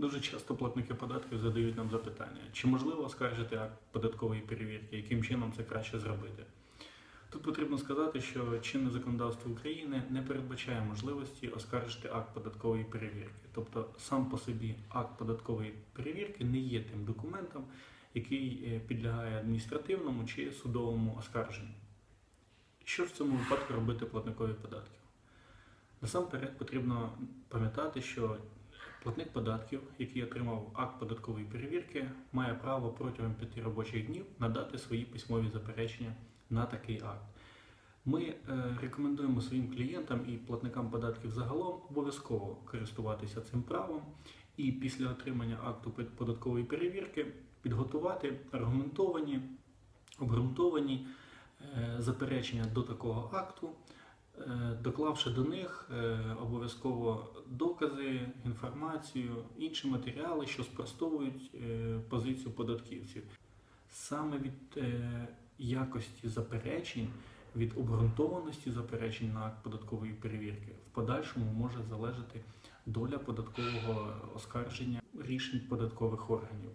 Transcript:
Дуже часто платники податків задають нам запитання, чи можливо оскаржити акт податкової перевірки, яким чином це краще зробити. Тут потрібно сказати, що чинне законодавство України не передбачає можливості оскаржити акт податкової перевірки. Тобто сам по собі акт податкової перевірки не є тим документом, який е, підлягає адміністративному чи судовому оскарженню. Що в цьому випадку робити платникові податків? Насамперед потрібно пам'ятати, що платник податків, який отримав акт податкової перевірки, має право протягом п'яти робочих днів надати свої письмові заперечення на такий акт. Ми е, рекомендуємо своїм клієнтам і платникам податків загалом обов'язково користуватися цим правом і після отримання акту податкової перевірки підготувати аргументовані, обґрунтовані е, заперечення до такого акту, доклавши до них е, обов'язково докази, інформацію, інші матеріали, що спростовують е, позицію податківців. Саме від е, якості заперечень, від обґрунтованості заперечень на податкової перевірки в подальшому може залежати доля податкового оскарження рішень податкових органів.